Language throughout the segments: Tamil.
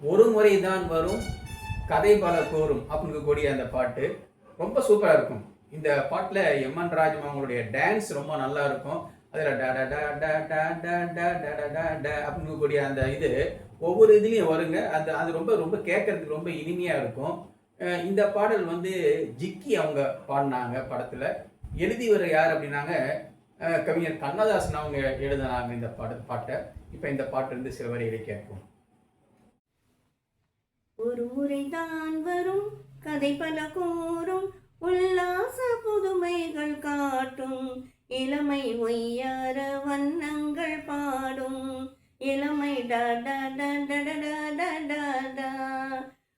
ஒரு முறை தான் வரும் கதை பல கோரும் அப்படின்னு கூடிய அந்த பாட்டு ரொம்ப சூப்பராக இருக்கும் இந்த பாட்டில் எம்என் ராஜ் அவங்களுடைய டான்ஸ் ரொம்ப நல்லா இருக்கும் அதில் டா டா டா ட டா ட ட ட ட டா அப்படின்னு கூடிய அந்த இது ஒவ்வொரு இதுலேயும் வருங்க அந்த அது ரொம்ப ரொம்ப கேட்கறதுக்கு ரொம்ப இனிமையாக இருக்கும் இந்த பாடல் வந்து ஜிக்கி அவங்க பாடினாங்க படத்தில் எழுதியவர் யார் அப்படின்னாங்க கவிஞர் கண்ணதாசன் அவங்க எழுதினாங்க இந்த பாட பாட்டை இப்போ இந்த பாட்டு இருந்து சில வரிகளை கேட்போம் ஒரு முறைதான் வரும் கதை பல கூறும் உல்லாச புதுமைகள் காட்டும். இளமை ஒய்யார வண்ணங்கள் பாடும். இளமை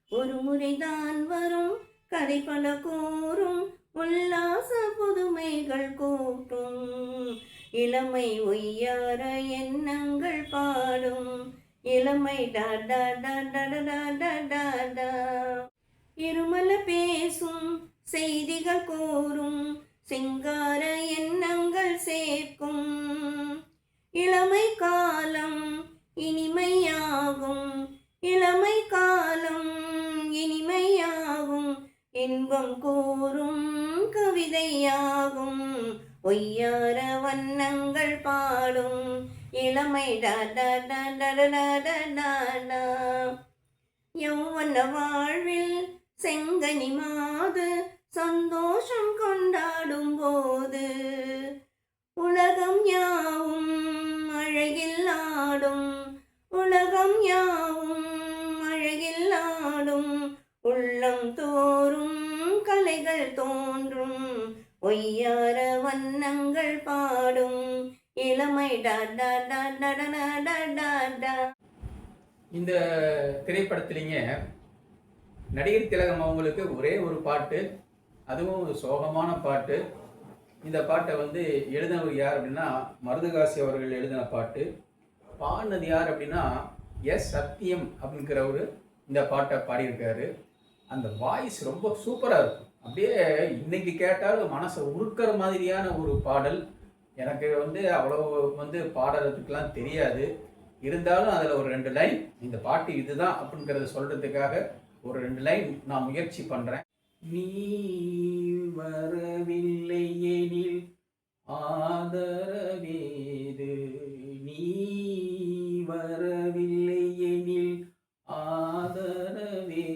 ஒரு முறைதான் வரும் கதை பல கூறும் உல்லாச புதுமைகள் கூட்டும். இளமை ஒய்யார எண்ணங்கள் பாடும். இளமை டா டா டா டா டா டா டா டா இருமல பேசும் செய்திகள் கூறும் சிங்கார எண்ணங்கள் சேர்க்கும். இளமை காலம் இனிமையாகும் இளமை காலம் இனிமையாகும். இன்பம் கூறும் கவிதையாகும் ஒய்யார வண்ணங்கள் பாடும். இளமை யௌவன வாழ்வில் செங்கனி மாது சந்தோஷம் கொண்டாடும் போது உலகம் யாவும் அழகில் ஆடும் உலகம் யாவும் அழகில் ஆடும் உள்ளம் தோறும் கலைகள் தோன்றும் ஒய்யார வண்ணங்கள் பா இளமை இந்த திரைப்படத்திலிங்க நடிகர் திலகம் அவங்களுக்கு ஒரே ஒரு பாட்டு அதுவும் ஒரு சோகமான பாட்டு. இந்த பாட்டை வந்து எழுதினவர் யார் அப்படின்னா மருதகாசி அவர்கள் எழுதின பாட்டு. பாடினது யார் அப்படின்னா எஸ் சத்தியம் அப்படிங்கிறவர் இந்த பாட்டை பாடியிருக்காரு. அந்த வாய்ஸ் ரொம்ப சூப்பராக இருக்கும். அப்படியே இன்னைக்கு கேட்டாலும் மனசை உருக்கிற மாதிரியான ஒரு பாடல். எனக்கு வந்து அவ்வளோ வந்து பாடுறதுக்கெலாம் தெரியாது. இருந்தாலும் அதில் ஒரு ரெண்டு லைன் இந்த பாட்டு இதுதான் அப்படிங்கிறத சொல்கிறதுக்காக ஒரு ரெண்டு லைன் நான் முயற்சி பண்ணுறேன் நீ வரவில்லை எனில் ஆதரவேது நீ வரவில்லை எனில் ஆதரவேது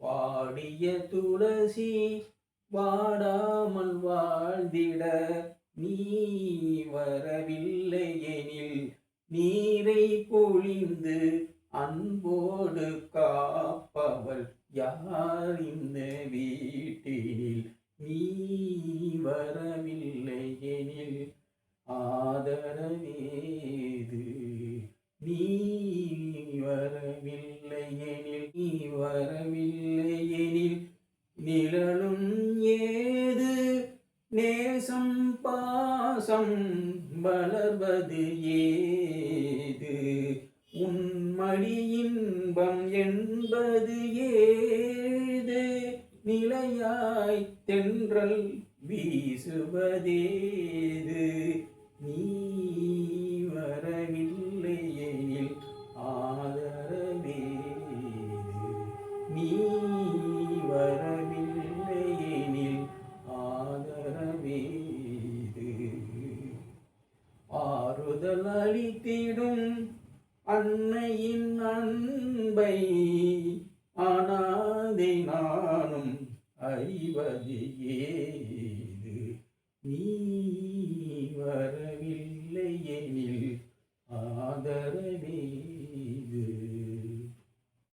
வாடிய துளசி வாடாமல் வாழ்ந்திட நீ வரவில்லை எனில் நீரை பொழிந்து அன்போடு காப்பவள் யார் இந்த வீட்டினில்? நீ வரவில்லை எனில். ஆதரவே நிழலும் ஏது? நேசம் பாசம் வளர்வது ஏது? உன்மடி இன்பம் என்பது ஏது? நிலையாய் தென்றல் வீசுவதேது? நீ வரவே அளித்திடும் அன்னையின் அன்பை. ஆனாதே நானும் அறிவது ஏது? நீ